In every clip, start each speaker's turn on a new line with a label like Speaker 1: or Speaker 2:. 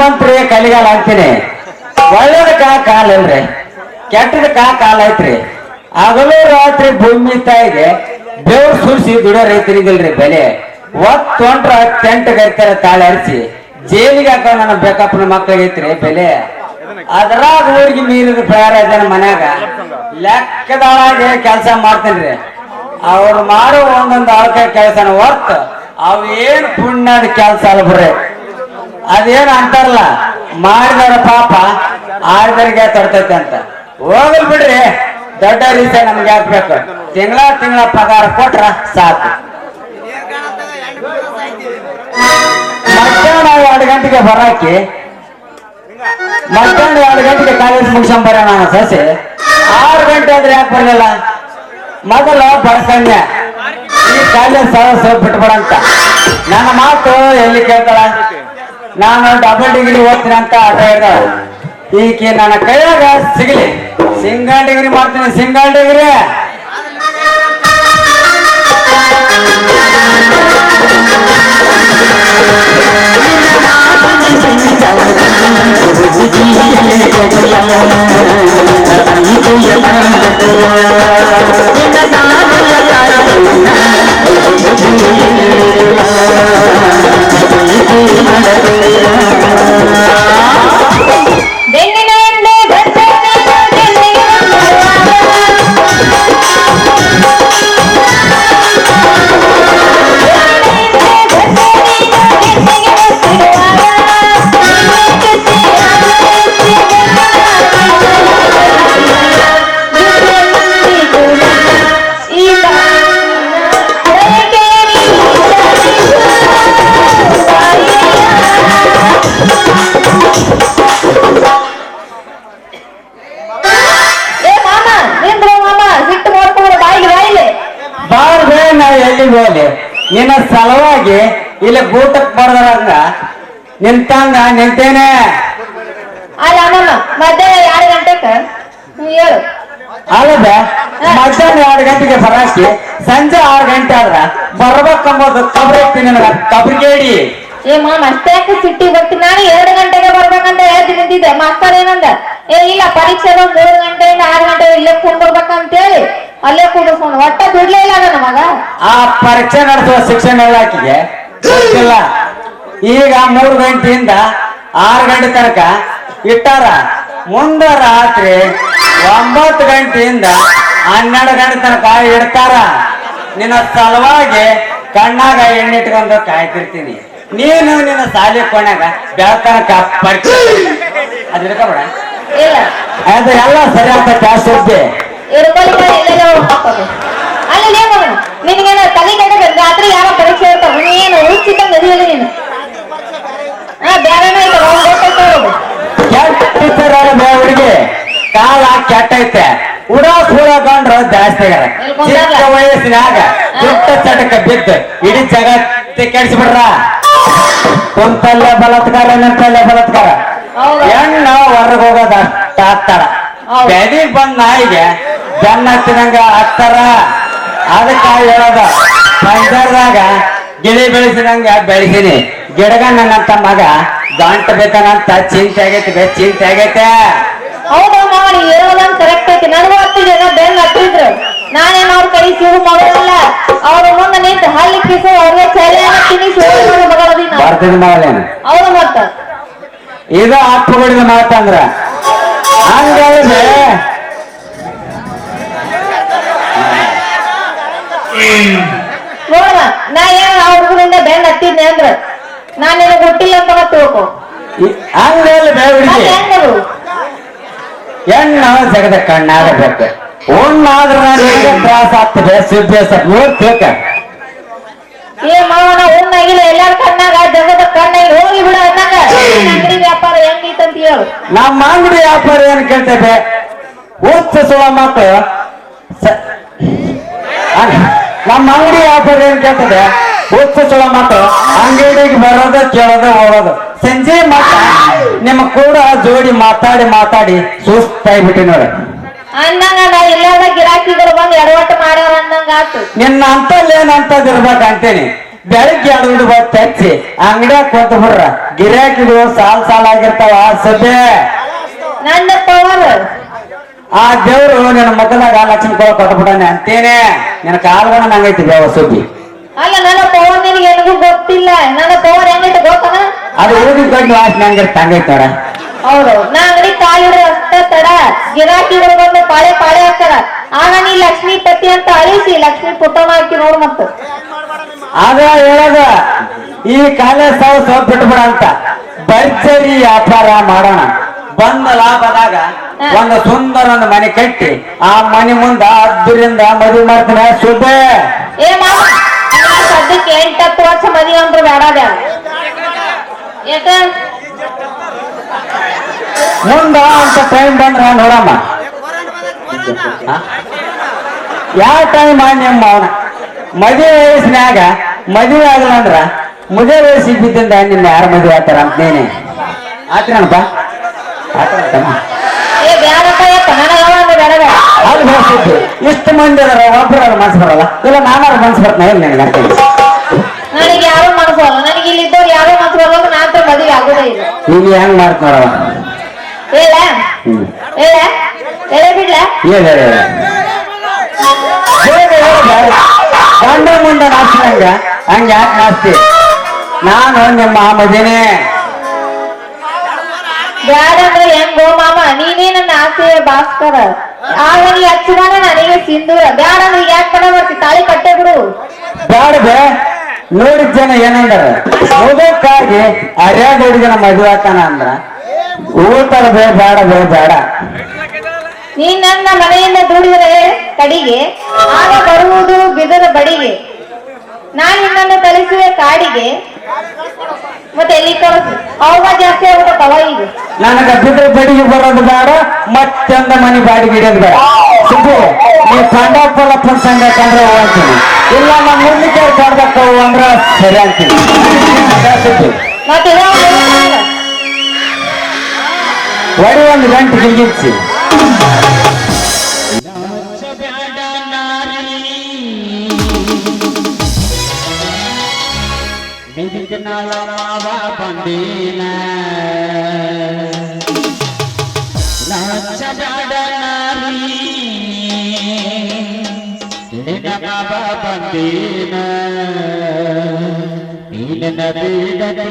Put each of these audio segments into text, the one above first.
Speaker 1: ಬಂತ್ರಿ ಕಲಿಗಾಲ ಅಂತೀನಿ. ಒಳ್ಳೇದಕ್ಕ ಕಾಲ ಇಲ್ರಿ. ಕಾ ಕಾಲ ಐತ್ರಿ. ಹಗಲು ರಾತ್ರಿ ಭೂಮಿ ತಾಯಿಗೆ ಬೆವ್ರು ಸುರಿಸಿ ದುಡಿಯೋ ರೈತರಿಗಿಲ್ರಿ ಬೆಲೆ. ಒತ್ತೊಂಡ್ರ ಟೆಂಟ್ ಗೈತಾರ ತಾಳೆ ಹರಿಸಿ ಜೈಲಿಗೆ ಹಾಕೋ ನನ್ನ ಬೇಕಪ್ಪನ ಮಕ್ಕಳಿಗೈತ್ರಿ ಬೆಲೆ. ಅದ್ರಾಗ ಊರಿಗೆ ಮೀರಿದ ಪ್ರಯಾರ ಜನ ಮನ್ಯಾಗ. ಲೆಕ್ಕದೊಳಗೆ ಕೆಲಸ ಮಾಡ್ತೇನ್ರಿ. ಅವ್ರು ಮಾಡೋ ಒಂದೊಂದು ಅಳಕ ಕೆಲಸನ ಹೊರ್ತು ಅವ್ ಏನ್ ಪುಣ್ಯದ ಕೆಲಸ ಅಲ್ಲ ಬಿಡ್ರಿ ಅದೇನ್ ಅಂತಾರಲ್ಲ, ಮಾಡಿದವರ ಪಾಪ ಆಡಿದವರಿಗೆ ತಡ್ತೈತೆ ಅಂತ. ಹೋಗಲ್ ಬಿಡ್ರಿ, ದೊಡ್ಡ ರೀಸೆ ನಮ್ಗೆ ಹಾಕ್ಬೇಕು ತಿಂಗಳ ತಿಂಗಳ ಪಗಾರ ಕೊಟ್ರ ಸಾಕು. ಮಧ್ಯಾಹ್ನ ಎರಡು ಗಂಟೆಗೆ ಬರಾಕಿ, ಮಧ್ಯಾಹ್ನ ಎರಡು ಗಂಟೆಗೆ ಕಾಲೇಜ್ ಮುಗಿಸ್ಕೊಂಡ್ ಬರೋಣ ಸಸಿ. ಆರು ಗಂಟೆ ಆದ್ರೆ ಯಾಕೆ ಬರಲಿಲ್ಲ? ಮೊದಲ ಬಡ್ಕನ್ಯ ಈ ಕಾಲೇಜ್ ಸಹ ಬಿಟ್ಬಿಡಂತ ನನ್ನ ಮಾತು ಎಲ್ಲಿ ಕೇಳ್ತಾಳ? ನಾನು ಡಬಲ್ ಡಿಗ್ರಿ ಓದ್ತೀನಿ ಅಂತ ಆಟ ಹೇಳ್ತಾಳ ಈಕೆ ನನ್ನ ಕೈಯಾಗ ಸಿಗಲಿ ಸಿಂಗಲ್ ಡಿಗ್ರಿ ಮಾಡ್ತೀನಿ ಸಿಂಗಲ್ ಡಿಗ್ರಿ
Speaker 2: ಬೆನ್ನಿನ
Speaker 1: ನಿನ್ನ ಸಲುವಾಗಿ ಇಲ್ಲಿ ಗೂಟಕ್ ಬರ್ದಾರಂಗ. ನಿಂತಂಗ ನಿಂತೇನೆ.
Speaker 2: ಅಲ್ಲ ಮಧ್ಯಾಹ್ನ ಎರಡು ಗಂಟೆಕ? ಹೇಳು.
Speaker 1: ಅಲ್ಲದ ಮಧ್ಯಾಹ್ನ ಎರಡು ಗಂಟೆಗೆ ಬರಾಕಿ ಸಂಜೆ ಆರು ಗಂಟೆ ಆದ್ರ ಬರ್ಬೇಕಂಬೋದು ಕಬ್ರಿ ನಿನಗ ಕಬ್ರಿಗೇಡಿ.
Speaker 2: ಏ ಮಾಮ್ ಅಷ್ಟೇ ಸಿಟ್ಟಿ ಸಿಟ್ಟಿಗೆ ಬರ್ತೀನಿ ನಾನು ಎರಡು ಗಂಟೆಗೆ ಬರ್ಬೇಕಂತ ಹೇಳ್ತಿ ನಿಂತಿದ್ದೆ. ಮಕ್ಕಳು ಏನಂದ? ಏ ಇಲ್ಲ ಪರೀಕ್ಷೆ ಮೂರು ಗಂಟೆಯಿಂದ ಆರು ಗಂಟೆ ಇಲ್ಲೇ ಕುಂದಿರ್ಬೇಕಂತ ಹೇಳಿ ಅಲ್ಲೇ ಕೂಡಿಸ್ಕೊಂಡು ಒಟ್ಟ ಬಿಡ್ಲೇ ಇಲ್ಲ ನನ್ನ ಮಗ.
Speaker 1: ಆ ಪರೀಕ್ಷೆ ನಡೆಸುವ ಶಿಕ್ಷಣ ಇಲಾಖೆಗೆ ಗೊತ್ತಿಲ್ಲ. ಈಗ ಮೂರು ಗಂಟೆಯಿಂದ ಆರು ಗಂಟೆ ತನಕ ಇಟ್ಟಾರ. ಮುಂದ ರಾತ್ರಿ ಒಂಬತ್ತು ಗಂಟೆಯಿಂದ ಹನ್ನೆರಡು ಗಂಟೆ ತನಕ ಇಡ್ತಾರ. ನಿನ್ನ ಸಲುವಾಗಿ ಕಣ್ಣಾಗ ಎಣ್ಣಿಟ್ಕೊಂಡು ಕಾಯ್ತಿರ್ತೀನಿ. ನೀನು ನಿನ್ನ ಸಾಲಿ ಕೊನೆಗ ಬೆಳತನಕ ಪರೀಕ್ಷೆ. ಅದು
Speaker 2: ಇಲ್ಲ.
Speaker 1: ಅದು ಎಲ್ಲ ಸರಿ ಆಗ್ತೈತೆ ಆ ಸುದ್ದಿ
Speaker 2: ಮಗನ ನಿನಗೇನ ತಲೆ ರಾತ್ರಿ ಯಾವ ಪರೀಕ್ಷೆ ಇರ್ತಾವ ನೀನು ನೀನು? ಹಾ
Speaker 1: ಹುಡುಗಿ ಕಾಲ ಕೆಟ್ಟೈತೆ ಉಡಾ ಜಾಸ್ತಿ ಚಿಕ್ಕ ವಯಸ್ಸಿನಾಗ ಚಟಕ ಬಿದ್ದು ಇಡೀ ಜಗತ್ತೆ ಕೆಡಿಸ್ಬಿಡ್ರ ಕುಂತಲ್ಲೇ ಬಲತ್ಕಾರ ನಿಂತಲ್ಲೇ ಬಲತ್ಕಾರ.
Speaker 2: ಎಣ್ಣ
Speaker 1: ಹೆಣ್ಣ ಹೊರಗೆ ಹೋಗೋದ ಅಷ್ಟ ಆಗ್ತಾರ.
Speaker 2: ಹೌದು.
Speaker 1: ಬೆದಿಗ್ ಬಂದ ನಾಯಿಗೆ ಬೆನ್ನ ಹತ್ತಿದಂಗ ಹತ್ತರ. ಅದಕ್ಕ ಹೇಳೋದ ಪಂಜರದಾಗ ಗಿಳಿ ಬೆಳೆಸಿದಂಗ ಬೆಳೆಸಿನಿ. ಗಿಡಗ ನನ್ನಂತ ಮಗ ಗಂಟ ಬೇಕನಂತ ಚಿಂತೆ ಆಗೈತಿ ಬೇ ಚಿಂತೆ ಆಗೈತೆ.
Speaker 2: ಹೌದು ಮಾವ ನೀ ಹೇಳೋದಂಗ್ ಕರೆಕ್ಟ್ ಐತಿ. ನನಗೂ ಹತ್ತಿದೆ ನಾ ಬೆನ್ ಹತ್ತಿದ್ರು ನಾನೇನ್ ಅವ್ರ ಕೈ ಸಿಗು ಮಗಳಲ್ಲ. ಅವ್ರ ಮುಂದೆ ನಿಂತು ಕಿಸು ಅವ್ರಿಗೆ ಚಳಿಯನ್ನ ತಿನ್ನಿಸಿ ಮತ್ತ.
Speaker 1: ಇದು ಅಪ್ಪುಗಳಿಂದ ಮಾತಂದ್ರ ಹಂಗಲ್ವೇ
Speaker 2: ನೋಡ ನಾ ಏನ್ ಆ ಹುಡುಗರಿಂದ ಹತ್ತಿದ್ನೆ ಅಂದ್ರ? ನಾನು ನಿನಗ್ ಹುಟ್ಟಿಲ್ಲ ಅಂತ ತಿಳ್ಕೊ.
Speaker 1: ಹಂಗಲ್ಲ
Speaker 2: ಬೇಡ ಹೆಂಗದು
Speaker 1: ಹೆಣ್ಣ ಜಗದ ಕಣ್ಣಾಗಬೇಕು ಉಣ್ಣಾದ್ರ ತ್ರಾಸ ಆಗ್ತದೆ ಸುಭ್ಯಾಸ ನೋಡ್ ತಿಳ್ಕ.
Speaker 2: ಏ ಮಾವನ ಇಲ್ಲ ಎಲ್ಲಾರ ಕಣ್ಣಾಗ ಜಗದ ಕಣ್ಣಾಗಿ ಹೋಗಿ ಬಿಡ ಅನ್ನಂಗ ಅಂಗಡಿ ವ್ಯಾಪಾರ ಹೆಂಗೈತಂತ ಹೇಳು.
Speaker 1: ನಮ್ಮ ಅಂಗಡಿ ವ್ಯಾಪಾರ ಏನ್ ಕೇಳ್ತೇವೆ? ಉತ್ಸವ ಸುಳ ಮಕ್ಕಳು ಸ- ನಮ್ಮ ಅಂಗಡಿ ವ್ಯಾಪಾರ ಏನ್ ಕೇಳ್ತದೆ ಮಾತು. ಮಕ್ಕಳು ಅಂಗಡಿಗೆ ಬರೋದ ಕೇಳೋದ ಹೋಗೋದು. ಸಂಜೆ ಮಾತ ನಿಮ್ಮ ಕೂಡ ಜೋಡಿ ಮಾತಾಡಿ ಮಾತಾಡಿ ಸುಸ್ತಾಗ್ಬಿಟ್ಟಿ ನೋಡಿ.
Speaker 2: ನಾ ಇಲ್ಲದ ಗಿರಾಕಿಗಳು ಬಂದು ಎಡವಟ್ಟು ಮಾಡ್ಯಾರ ಅಂದಂಗ ಆತು.
Speaker 1: ನಿನ್ನ ಅಂತಲ್ಲಿ ಏನಂತದ್ ಇರ್ಬೇಕು ಅಂತೀನಿ ಬೆಳಗ್ಗೆ ಎರಡು ಬತ್ ಹಚ್ಚಿ ಅಂಗಡಿಯಾಗ ಕೊಟ್ಟು ಬಿಡ್ರ ಗಿರಾಕಿಗಳು ಸಾಲ್ ಸಾಲ್ ಆಗಿರ್ತಾವ ಸದ್ಯ
Speaker 2: ನನ್ನ ಪವರ್
Speaker 1: ಆ ದೇವ್ರು ನಿನ್ನ ಆ ಲಕ್ಷ್ಮಿ ಕೊಳ ಕೊಟ್ಬಿಡಾನೆ ಅಂತೇನೆ. ನಿನ್ನ ಕಾಲ್ಗಣ ನಂಗೈತಿ ದೇವ ಸುದ್ದಿ.
Speaker 2: ಅಲ್ಲ ನನ್ನ ಪವರ್ ನಿನಗೆ ಗೊತ್ತಿಲ್ಲ. ನನ್ನ ಪವರ್ ಹೆಂಗೈತೆ ಗೊತ್ತನ?
Speaker 1: ಅದು ಊದಿನ ಕಡ್ಲಿ ಆಸ್ ನಂಗೆ ಹಂಗೈತಿ ನೋಡ.
Speaker 2: ಹೌದು. ನಾ ಅಂಗಡಿ ಕಾಲಿಡ್ರೆ ಅಷ್ಟ ತಡ. ಗಿರಾಕಿ ಬಂದು ಪಾಳೆ ಪಾಳೆ ಹಾಕ್ತಾರ ಆಗ ನೀ ಲಕ್ಷ್ಮೀಪತಿ ಅಂತ ಅಳಿಸಿ ಲಕ್ಷ್ಮಿ ಪುಟ್ಟ ಹಾಕಿ ನೋಡ್ ಮತ್ತ.
Speaker 1: ಆಗ ಹೇಳದ ಈ ಕಾಲೇ ಸಾವು ಸಾವು ಬಿಟ್ಬಿಡ ಅಂತ. ಭರ್ಜರಿ ವ್ಯಾಪಾರ ಮಾಡೋಣ. ಬಂದ ಲಾಭದಾಗ ಒಂದು ಸುಂದರ ಒಂದು ಮನೆ ಕಟ್ಟಿ ಆ ಮನೆ ಮುಂದ ಅದ್ದರಿಂದ ಮದುವೆ ಮಾಡ್ತಾನೆ. ಶುದ್ಧ
Speaker 2: ಏ ಮಾಮ ಸದ್ಯಕ್ಕೆ ಎಂಟತ್ತು ವರ್ಷ ಮದುವೆ ಅಂದ್ರೆ ಬೇಡ ಬೇಡ ಯಾಕ
Speaker 1: ಮುಂದ ಅಂತ ಟೈಮ್ ಬಂದ್ರ ನೋಡಮ್ಮ. ಯಾವ ಟೈಮ್ ನಿಮ್ಮ ಅವನ? ಮದುವೆ ವಯಸ್ಸಿನಾಗ ಮದುವೆ ಆಗಲ್ಲ ಅಂದ್ರ ಮದುವೆ ವಯಸ್ಸಿಗೆ ಬಿದ್ದಿಂದ ನಿನ್ನ ಯಾರು ಮದುವೆ ಆಗ್ತಾರ ಅಂತ ನೀನೆ? ಆತನಪ್ಪ ಇಷ್ಟು ಮಂದಿ ಅದರ ಒಬ್ಬರ ಮನ್ಸು ಬರಲ್ಲ. ಇಲ್ಲ ನಾನಾರ ಮನ್ಸು ಬರ್ತಾನೆ. ಇಲ್ಲ ನಿನಗೆ ಅಂತ
Speaker 2: ನನಗೆ ಯಾರು ಮನಸ್ಸು ಬರಲ್ಲ. ನನಗೆ ಇಲ್ಲಿದ್ದವ್ರು ಯಾರೋ ಮನಸ್ಸು ಬರಲ್ಲ ನಾನು ಮದುವೆ ಆಗೋದೇ ಇಲ್ಲ.
Speaker 1: ನೀನು ಹೆಂಗ್ ಮಾಡ್ತ ನೋಡವ
Speaker 2: ಹೇಳ? ಹೇಳ? ಹೇಳ ಬಿಡ್ಲ?
Speaker 1: ಹೇಳ ಹೇಳ ಗಂಡ ಮುಂಡ ನಾಚಿನಂಗ ಹಂಗ ಯಾಕೆ ನಾಸ್ತಿ ನಾನು ನಿಮ್ಮ ಮದಿನೇ
Speaker 2: ಬ್ಯಾಡ ಅಂದ್ರೆ ಹೆಂಗೋ ಮಾಮ ನೀನೇ ನನ್ನ ಆಸೆಯ ಭಾಸ್ಕರ. ಆಗ ನೀ ಹಚ್ಚಿದಾನ ನನಗೆ ಸಿಂಧೂರ. ಬ್ಯಾಡ ಈಗ ಯಾಕೆ ಕಡೆ ಬರ್ತಿ ತಾಳಿ ಕಟ್ಟೆ ಬಿಡು.
Speaker 1: ಬೇಡ ಬೇ. ನೋಡಿದ ಜನ ಏನಂದಾರ ಓದಕ್ಕಾಗಿ ಅರ್ಯಾದ ಹುಡುಗನ ಮದುವೆ ಆತಾನ ಅಂದ್ರ ಊಟದ ಬೇಡ ಬೇಡ.
Speaker 2: ನೀ ನನ್ನ ಮನೆಯಿಂದ ದೂಡಿದರೆ ಕಡಿಗೆ ಆಗ ಬರುವುದು ಬಿದರ ಬಡಿಗೆ. ನಾನು ನಿನ್ನನ್ನು ಕಲಿಸುವೆ ಕಾಡಿಗೆ ಮತ್ತೆ ಎಲ್ಲಿ ಕಳಿಸು ಅವಾಗ ಜಾಸ್ತಿ ಆಗ್ಬಿಟ್ಟವ ಈಗ
Speaker 1: ನನಗ ಬಿದ್ರ ಬಡಿಗೆ ಬರೋದು ಬೇಡ ಮತ್ತೊಂದ ಮನೆ ಬಾಡಿಗೆ ಹಿಡಿಯೋದು ಬೇಡ. ಸುದ್ದಿ ನೀ ಕಂಡಪ್ಪಲಪ್ಪ ಸಂಘ ಕಂಡ್ರೆ ಹೂ ಅಂತೀನಿ. ಇಲ್ಲ ನಮ್ಮ ಮುಂದಕ್ಕೆ ಕಡ್ದಕ್ಕ ಅಂದ್ರೆ ಸರಿ ಅಂತೀನಿ.
Speaker 2: ಮತ್ತೆ ಒಂದು ಹೇಳ್ತಾನಲ್ಲ,
Speaker 1: ಒಡಿ ಒಂದು ಗಂಟೆ ಗಿಲ್ಗಿಚ್ಚಿ ಬಂದೀನ ನಾಚಬೇಡ ನಾರಿ ನಿನ್ನ ಬಾಬ ಬಂದೀನ ನೀನ ಬೀಡತಿ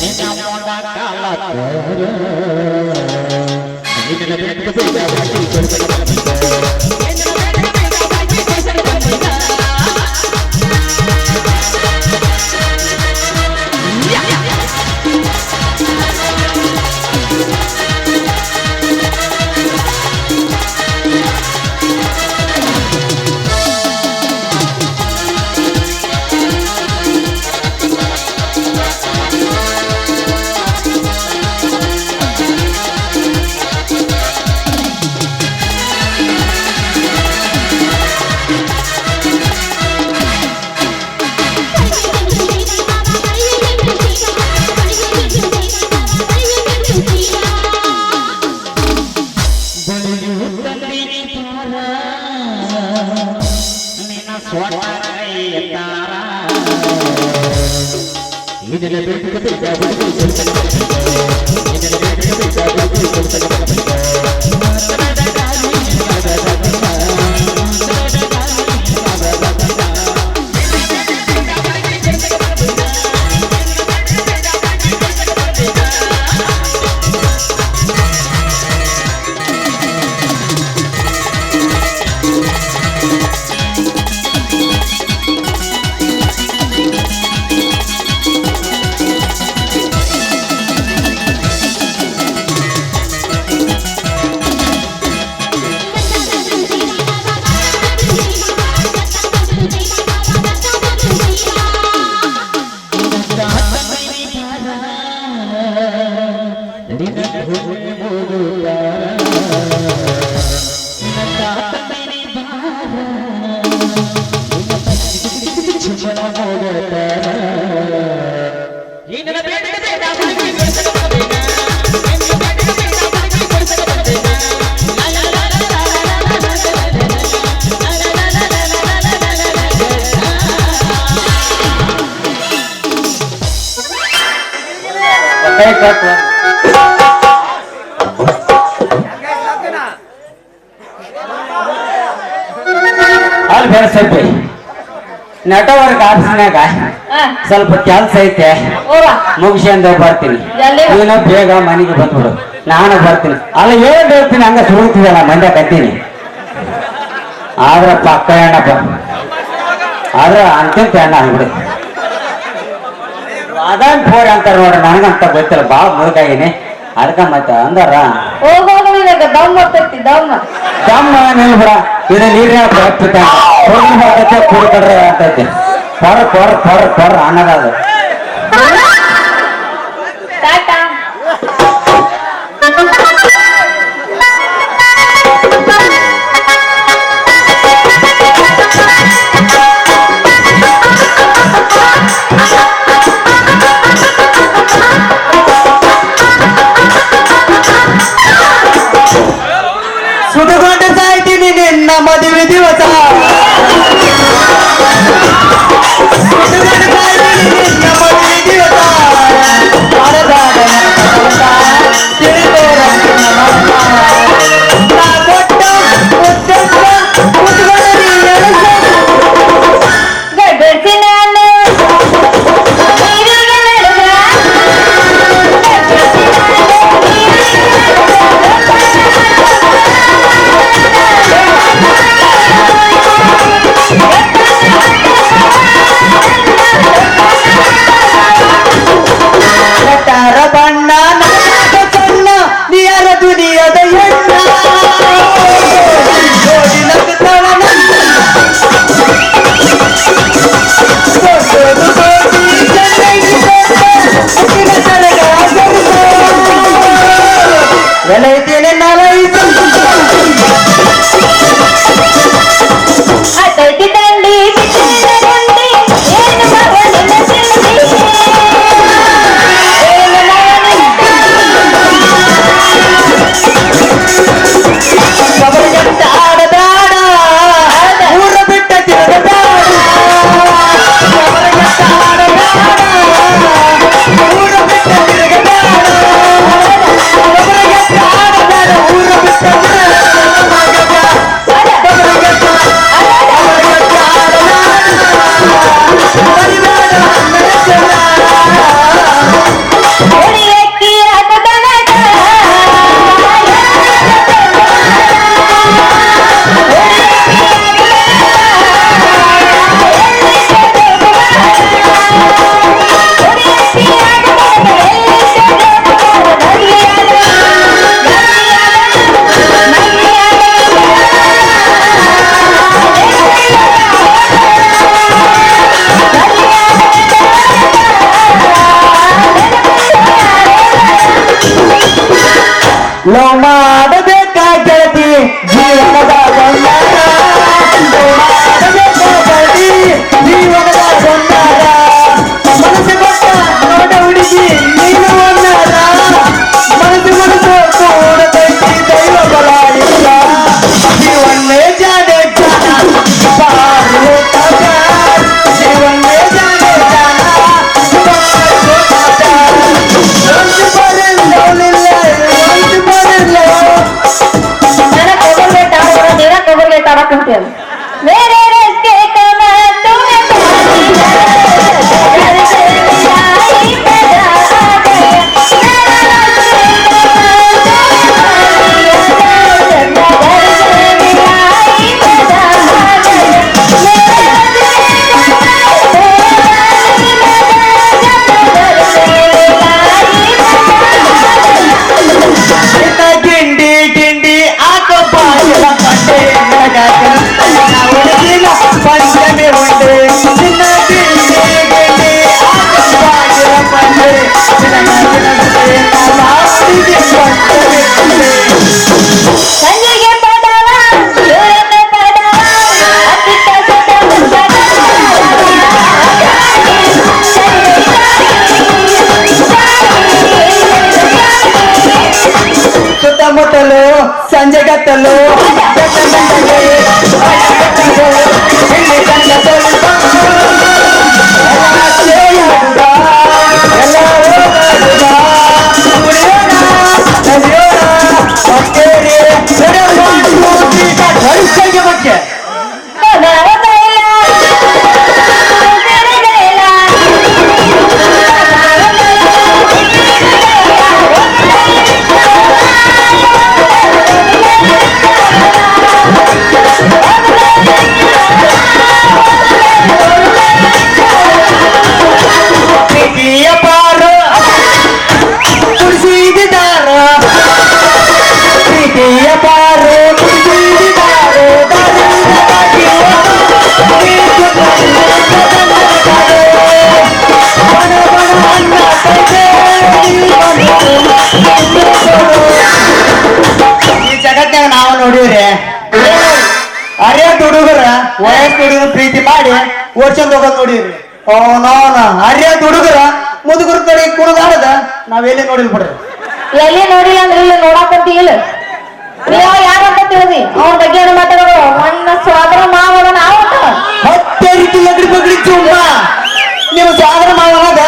Speaker 1: ನಿನ್ನ ಇದನ್ನ ಬಿಟ್ಟು ಬಿಟ್ಟು ಬಿಟ್ಟು ಬಿಟ್ಟು ಬಿಟ್ಟು ಇದನ್ನ ಬಿಟ್ಟು ಬಿಟ್ಟು ಬಿಟ್ಟು ಬಿಟ್ಟು
Speaker 3: ಕೈ ಕಟ್ಟು ಅಲ್ಲಿ ಬೆಳೆಸಪ್ಪಿ ನೆಟ್ವರ್ಕ್ ಆಫೀಸ್ನಾಗ ಸ್ವಲ್ಪ ಕೆಲ್ಸ ಐತೆ.
Speaker 2: ಹೋಗ
Speaker 3: ಮುಗಿಸ್ಕೊಂಡು ಬರ್ತೀನಿ. ನೀನು ಬೇಗ ಮನೆಗೆ ಬಂದ್ಬಿಡು. ನಾನು ಬರ್ತೀನಿ. ಅಲ್ಲ ಏನ್ ಹೇಳ್ತೀನಿ ಹಂಗ ಸುಡುತ್ತಿದಲ್ಲ ಮಂಡ್ಯ ಕತ್ತೀನಿ ಆದ್ರ ಪಕ್ಕ ಎಣ್ಣಪ್ಪ ಆದ್ರ ಅಂತಿಂತ ಎಣ್ಣ ಅಂದ್ಬಿಡು ಅದಾನ್ ಫೋರ್ ಅಂತಾರ ನೋಡ್ರಿ ನನಗಂತ ಗೊತ್ತಿಲ್ಲ ಭಾಳ ಮುಳುಗಾಗಿನಿ ಅದಕ್ಕ ಮತ್ತ ಅಂದಾರ
Speaker 2: ಹೋಗೋದು ನಿನಗೆ ದಮ್ ಬರ್ತೈತಿ ದಮ್
Speaker 3: ದಮ್ಮ. ನಿಲ್ಬಿಡ ಇದು ನೀರಿನ ಬರ್ತೈತೆ ಕುಡ್ಕಡ್ರೆ ಅಂತೈತಿ ಪರ್ ಹೊರ ಹೊರ ಹೊರ ಅನ್ನೋದು ಸುಡುಗೊಂಡು ಸಾಯ್ತೀನಿ ನಿನ್ನ ಮದುವೆ ದಿವಸ ಸುತ್ತಮುತ್ತಲು ಸಂಜೆ ಗತ್ತಲು. ಬಗ್ಗೆ. ಅವನವನ ಅರ್ಯ ಹುಡುಗರ ಮುದುಗರ ಕಡೆ ಕುಣದಾಡದ ನಾವೆಲ್ಲಿ ನೋಡಿಲ್ ಬಿಡ್ರಿ.
Speaker 2: ಎಲ್ಲಿ ನೋಡಿಲ್ಲ ಅಂದ್ರೆ ಇಲ್ಲ ನೋಡಾಕಂತ ಇಲ್ಲ. ನೀವು ಯಾರಂತ ತಿಳಿದಿ? ಅವನ ಬಗ್ಗೆ ಏನು ಮಾತಾಡೋದು? ನನ್ನ ಸ್ವಾದರ ಮಾವನ ಅವತ್ತ
Speaker 3: ಹತ್ತೆ ರೀತಿ ಎಗಡಿ ಬಗಡಿ ಚುಮ್ಮ ನೀವು ಸಾಗರ ಮಾಡೋವಾಗ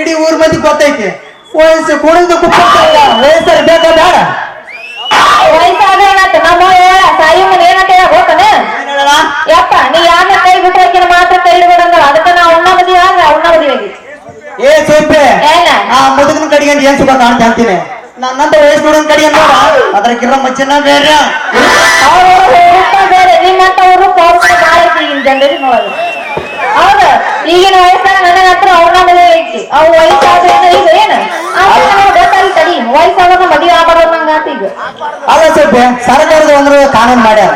Speaker 3: ಇಡೀ ಊರ್ ಮಂದಿ ಗೊತ್ತೈತಿ. ವಯಸ್ಸು ಕುಣಿದು ಕುಪ್ಪ ವಯಸ್ಸರ್ ಬೇಕಾದ ಬೇಡ.
Speaker 2: ವಯಸ್ಸಾದ ಏನಾತ ನಮ್ಮ ಹೇಳ ಸಾಯಿ ಮನೆ ಏನಂತ ಹೇಳ ಗೊತ್ತನ
Speaker 3: ಏನ್ ಹೇಳಣ?
Speaker 2: ಯಪ್ಪ ನೀ ಯಾರನ್ನ ಕೈ ಬಿಟ್ಟು ಹಾಕಿನ ಮಾತ್ರ ಕೈ ಬಿಡಂದ್ರ ಅದಕ್ಕ ನಾ ಅವನ ಮದುವೆ ಆದ್ರೆ ಅವನ ಮದುವೆ ಆಗಿ
Speaker 3: ಏ ಸೊಪ್ಪೆ
Speaker 2: ಏನ?
Speaker 3: ಆ ಮುದುಕನ ಕಡೆಗೆ ಅಂತ ಏನ್ ಸುಖ ಕಾಣ್ತಾ ಅಂತೀನಿ ನನ್ನಂತ ವಯಸ್ಸು ಹುಡುಗನ ಕಡೆಗೆ ನೋಡ ಅದ್ರ ಕಿರ ಮಚ್ಚನ ಬೇರೆ
Speaker 2: ಅವ್ರ ಊಟ ಬೇರೆ ನಿಮ್ಮಂತ ಊರು ಪೌರ್ಣ ಬಾಳ ಐತಿ ಈಗಿನ ಜನರಿಗೆ ನೋಡೋದು ಹೌದ ಈಗಿನ ವಯಸ್ಸಾಗ ನನಗ ಹತ್ರ ಅವನ ಮದುವೆ ಐತಿ ಅವ್ ವಯಸ್ಸಾದ್ರೆ ಈಗ ಏನ ಗೊತ್ತಾಗಿ ತಡಿ ವಯಸ್ಸಾದಾಗ ಮದುವೆ ಆಗಬಾರ್ದು ನಂಗ ಆತ ಈಗ
Speaker 3: ಅಲ್ಲ ಸೊಪ್ಪೆ ಸರ್ಕಾರದ ಒಂದು ಕಾನೂನು ಮಾಡ್ಯಾರ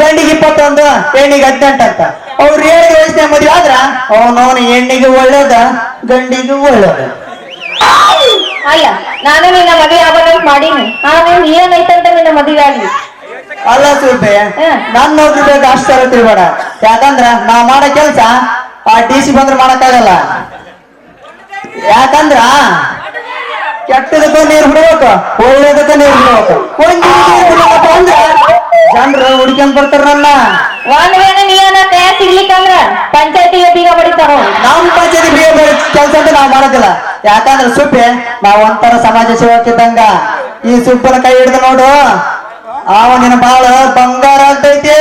Speaker 3: ಗಂಡಿಗೆ ಇಪ್ಪತ್ತೊಂದು ಹೆಣ್ಣಿಗೆ ಹದಿನೆಂಟು ಅಂತ. ಅವ್ರು ಹೇಳಿದ ವಯಸ್ಸಿನ ಮದುವೆ ಆದ್ರ ಅವನವನ ಹೆಣ್ಣಿಗೆ ಒಳ್ಳೇದ ಗಂಡಿಗೂ ಒಳ್ಳೇದ.
Speaker 2: ಅಲ್ಲ ನಾನು ನಿನ್ನ ಮದುವೆ ಆಗಬೇಕು ಮಾಡೀನಿ. ಆಮೇಲೆ ಏನೈತಂತ ನಿನ್ನ ಮದುವೆ ಆಗ್ಲಿ.
Speaker 3: ಅಲ್ಲ ಸುಲ್ಪೆ ನನ್ನ ಬೇಕು ಅಷ್ಟು ಸಲ ತಿಳ್ಬೇಡ. ಯಾಕಂದ್ರ ನಾವ್ ಮಾಡೋ ಕೆಲ್ಸ ಆ ಡಿ ಸಿ ಬಂದ್ರೆ ಮಾಡಕ್ಕಾಗಲ್ಲ. ಯಾಕಂದ್ರ ಕೆಟ್ಟದಕ್ಕ ನೀರ್ ಬಿಡ್ಬೇಕು ಒಳ್ಳೇದಕ್ಕ ನೀರ್ ಬಿಡ್ಬೇಕು ಒಂದು ನೀರು ಅಂದ್ರ ಜನರು ಹುಡ್ಕೊಂಡ್ ಬರ್ತಾರ ನನ್ನ
Speaker 2: ಒಂದ್ ವೇಳೆ ನೀ ಏನ ಕೈ ಸಿಗ್ಲಿಕ್ಕಂದ್ರ ಪಂಚಾಯತಿಗೆ ಬೀಗ ಬಡಿತಾರ ಅವ್ರು.
Speaker 3: ನಮ್ ಪಂಚಾಯತಿ ಕೆಲಸ ಅಂತ ನಾವ್ ಮಾಡೋದಿಲ್ಲ ಯಾಕಂದ್ರ ಸುಪ್ಪೆ ನಾವ್ ಒಂಥರ ಸಮಾಜ ಸೇವಕಿದ್ದಂಗ ಈ ಸುಪ್ಪನ ಕೈ ಹಿಡ್ದು ನೋಡು. ಅವ ನಿನ್ನ ಬಾಳ ಬಂಗಾರ ಅಂತೈತಿ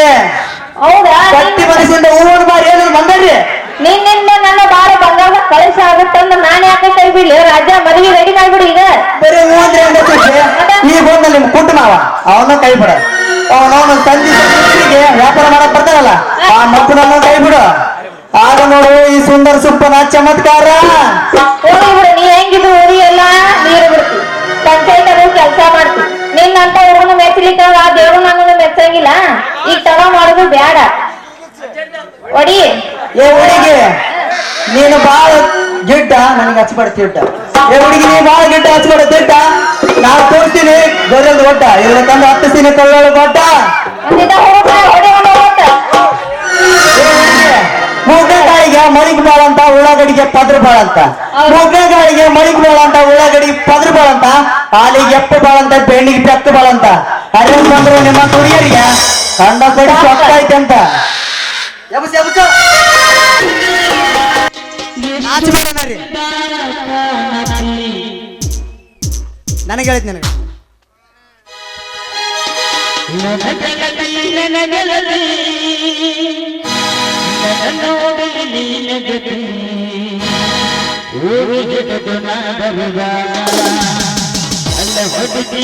Speaker 2: ಹೌದಾ?
Speaker 3: ಗಟ್ಟಿ ಮನಸ್ಸಿಂದ ಹೂವನ್ ಬಾರಿ ಏನಾದ್ರು ಬಂದ್ರಿ
Speaker 2: ನಿನ್ನಿಂದ ನನ್ನ ಬಾಳ ಬಂಗಾರದ ಕಳಿಸ ಆಗುತ್ತಂದ್ರ ನಾನ್ ಯಾಕೆ ಕೈ ಬಿಡ್ಲಿ? ರಾಜ ಮದುವೆ ರೆಡಿ ಮಾಡ್ಬಿಡು ಈಗ.
Speaker 3: ಬರೀ ಹೂ ಅಂದ್ರೆ ಹೆಂಗ್ ಗೊತ್ತೈತಿ? ಈಗ ಬಂದ ನಿಮ್ ಕುಟುಂಬವ ಅವನ ಕೈ ಬಿಡ. ಅವನವನ ತಂದಿ ವ್ಯಾಪಾರ ಮಾಡಕ್ ಬರ್ತಾರಲ್ಲ ಆ ಮಕ್ಕಳನ್ನ ಕೈ ಬಿಡು. ಆಗ ನೋಡು ಈ ಸುಂದರ ಸುಪ್ಪನ ಚಮತ್ಕಾರ.
Speaker 2: ಬಿಡು ನೀ ಹೆಂಗಿದು ಓದಿ ಎಲ್ಲ ನೀರು ಬಿಡ್ತಿ. ಪಂಚಾಯತ್ ಕೆಲಸ ಮಾಡ್ತಿ. ನಿನ್ನಂತ ಹುಡುಗನ ಮೆಚ್ಚಲಿಕ್ಕ ಆ ದೇವ್ರು ನನ್ನನ್ನು ಮೆಚ್ಚಂಗಿಲ್ಲ ಈಗ ತಡ ಮಾಡೋದು ಬೇಡ ಒಡಿ.
Speaker 3: ಏ ಹುಡುಗಿ ನೀನು ಬಾಳ ಗಿಡ್ಡ ನನಗೆ ಹಚ್ಬೇಡ ತಿಡ್ಡ ಏ ಹುಡುಗಿ ನೀ ಬಾಳ ಗಿಡ್ಡ ತಿಡ್ಡ ನಾ ತೋರಿಸ್ತೀನಿ. ಗೌರವ ಒಟ್ಟ ಇರ್ಬೇಕಂದ್ರೆ ಹತ್ತಿಸ್ತೀನಿ ಕಳ್ಳೊಳ
Speaker 2: ಗೊಟ್ಟ
Speaker 3: ಮೂಗನಕಾಯಿಗೆ ಮಳಿಗ್ ಬಾಳ ಅಂತ ಉಳ್ಳಾಗಡಿಗೆ ಪದ್ರ ಬಾಳ ಅಂತ. ಮೂಗನಕಾಯಿಗೆ ಮಳಿಗ್ ಬಾಳ ಅಂತ ಉಳ್ಳಾಗಡಿಗೆ ಪದ್ರ ಬಾಳ ಅಂತ. ಹಾಲಿಗೆ ಎಪ್ಪು ಬಾಳ ಅಂತ ಬೆಣ್ಣಿಗೆ ಬೆತ್ತ ಬಾಳ ಅಂತ. ಅರೆ ಬಂದ್ರು ನಿಮ್ಮ ಹುಡುಗಿಯರಿಗೆ. ಕಂಡ ಕಡಿ ಸೊಕ್ಕ ಐತೆ ಅಂತ. ನಾಚ್ಬೇಡ ನರಿ. ನನಗೆ ಹೇಳಿದ್ ನನಗೆ.
Speaker 1: ಅಲ್ಲ ನನ್ನ